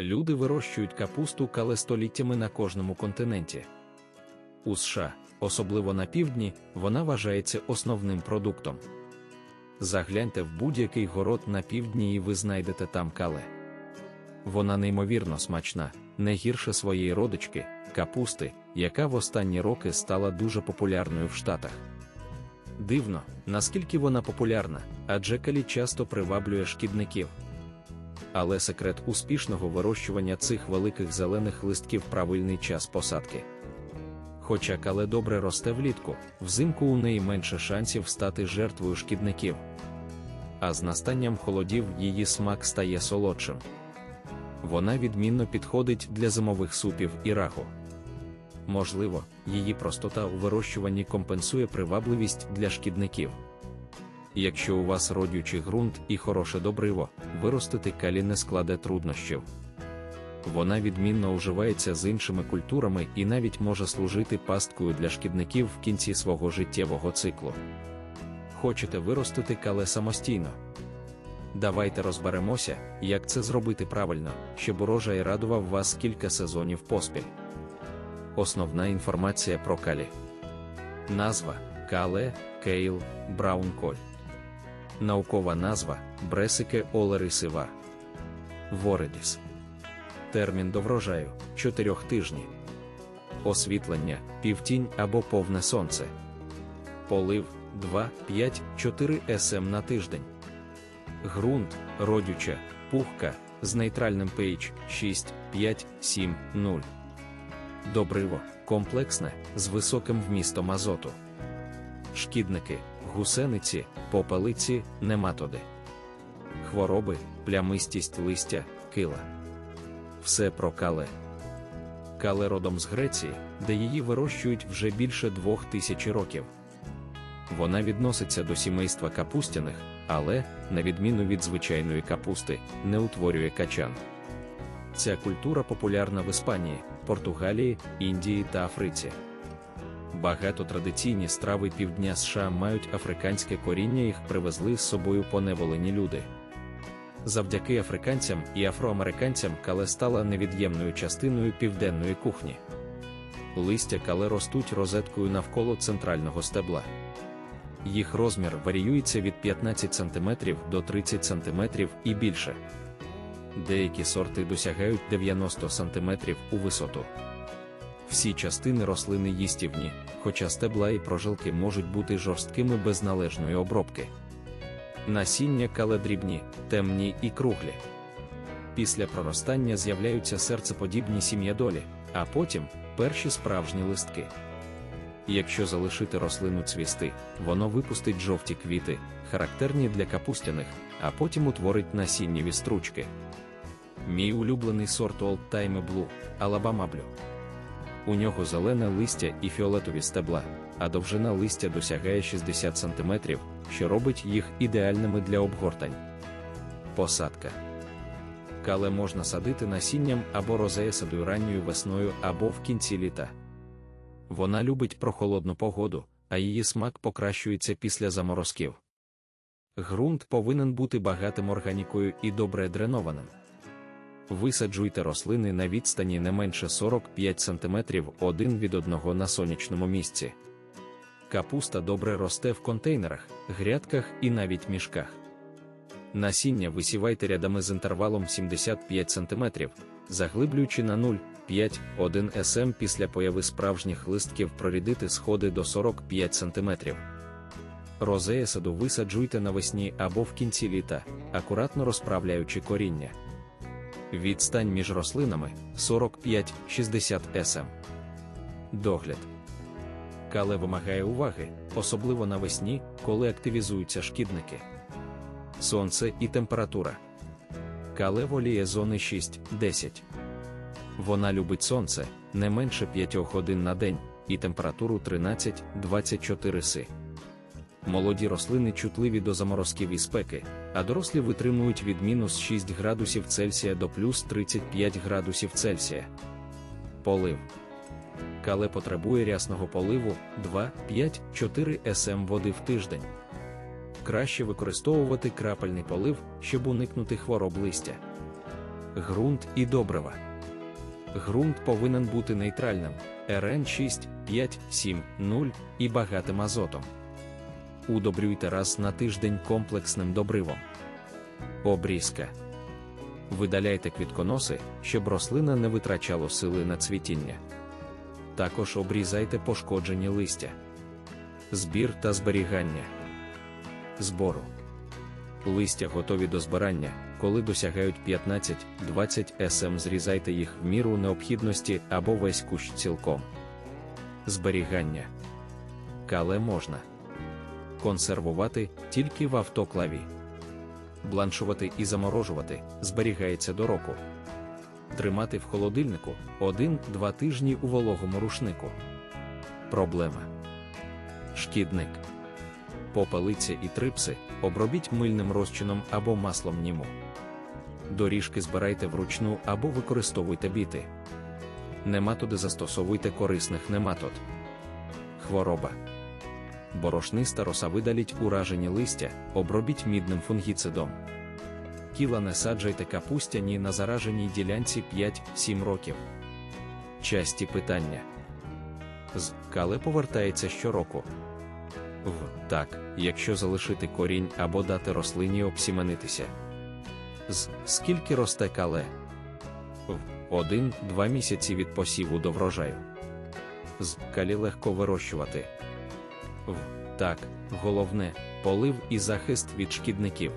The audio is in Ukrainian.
Люди вирощують капусту кале століттями на кожному континенті. У США, особливо на півдні, вона вважається основним продуктом. Загляньте в будь-який город на півдні і ви знайдете там кале. Вона неймовірно смачна, не гірше своєї родички, капусти, яка в останні роки стала дуже популярною в Штатах. Дивно, наскільки вона популярна, адже калі часто приваблює шкідників. Але секрет успішного вирощування цих великих зелених листків правильний час посадки. Хоча кале добре росте влітку, взимку у неї менше шансів стати жертвою шкідників. А з настанням холодів її смак стає солодшим. Вона відмінно підходить для зимових супів і рагу. Можливо, її простота у вирощуванні компенсує привабливість для шкідників. Якщо у вас родючий ґрунт і хороше добриво, виростити калі не складе труднощів. Вона відмінно уживається з іншими культурами і навіть може служити пасткою для шкідників в кінці свого життєвого циклу. Хочете виростити кале самостійно? Давайте розберемося, як це зробити правильно, щоб урожай радував вас кілька сезонів поспіль. Основна інформація про калі. Назва кале, кейл, браунколь. Наукова назва бресике олерисива. Воридіс. Термін до врожаю 4 тижні. Освітлення, півтінь або повне сонце. Полив 2, 5, 4 см на тиждень. Грунт, родюча, пухка з нейтральним pH 6, 5, 7, 0. Добриво, комплексне, з високим вмістом азоту. Шкідники, гусениці, попелиці, нематоди. Хвороби, плямистість листя, кила. Все про кале. Кале родом з Греції, де її вирощують вже більше двох тисяч років. Вона відноситься до сімейства капустяних, але, на відміну від звичайної капусти, не утворює качан. Ця культура популярна в Іспанії, Португалії, Індії та Африці. Багато традиційні страви півдня США мають африканське коріння, їх привезли з собою поневолені люди. Завдяки африканцям і афроамериканцям кале стала невід'ємною частиною південної кухні. Листя кале ростуть розеткою навколо центрального стебла. Їх розмір варіюється від 15 см до 30 см і більше. Деякі сорти досягають 90 см у висоту. Всі частини рослини їстівні, хоча стебла і прожилки можуть бути жорсткими без належної обробки. Насіння каледрібні, темні і круглі. Після проростання з'являються серцеподібні сім'ядолі, а потім перші справжні листки. Якщо залишити рослину цвісти, воно випустить жовті квіти, характерні для капустяних, а потім утворить насіннєві стручки. Мій улюблений сорт Old Time Blue – Alabama Blue. У нього зелене листя і фіолетові стебла, а довжина листя досягає 60 см, що робить їх ідеальними для обгортань. Посадка. Кале можна садити насінням або розеясадою ранньою весною або в кінці літа. Вона любить прохолодну погоду, а її смак покращується після заморозків. Грунт повинен бути багатим органікою і добре дренованим. Висаджуйте рослини на відстані не менше 45 см один від одного на сонячному місці. Капуста добре росте в контейнерах, грядках і навіть мішках. Насіння висівайте рядами з інтервалом 75 см, заглиблюючи на 0,5-1 см після появи справжніх листків прорідити сходи до 45 см. Розея саду висаджуйте навесні або в кінці літа, акуратно розправляючи коріння. Відстань між рослинами 45-60 см. Догляд. Кале вимагає уваги, особливо навесні, коли активізуються шкідники. Сонце і температура. Кале воліє зони 6-10. Вона любить сонце не менше 5 годин на день і температуру 13-24 си. Молоді рослини чутливі до заморозків і спеки, а дорослі витримують від мінус 6 градусів Цельсія до плюс 35 градусів Цельсія. Полив. Кале потребує рясного поливу 2-5-4 см води в тиждень. Краще використовувати крапельний полив, щоб уникнути хвороб листя. Ґрунт і добрива. Ґрунт повинен бути нейтральним РН 6, 5, 7, 0 і багатим азотом. Удобрюйте раз на тиждень комплексним добривом. Обрізка. Видаляйте квітконоси, щоб рослина не витрачало сили на цвітіння. Також обрізайте пошкоджені листя. Збір та зберігання. Збору. Листя готові до збирання, коли досягають 15-20 см зрізайте їх в міру необхідності або весь кущ цілком. Зберігання. Кале можна консервувати тільки в автоклаві. Бланшувати і заморожувати зберігається до року. Тримати в холодильнику 1-2 тижні у вологому рушнику. Проблема. Шкідник. Попелиця і трипси обробіть мильним розчином або маслом німу. Доріжки збирайте вручну або використовуйте біти. Нематоди застосовуйте корисних нематод. Хвороба. Борошниста роса видаліть уражені листя, обробіть мідним фунгіцидом. Кіла не саджайте капустяні на зараженій ділянці 5-7 років. Часті питання. З кале повертається щороку. В так, якщо залишити корінь або дати рослині обсіменитися. З скільки росте кале? В 1-2 місяці від посіву до врожаю. З калі легко вирощувати. В так, головне полив і захист від шкідників.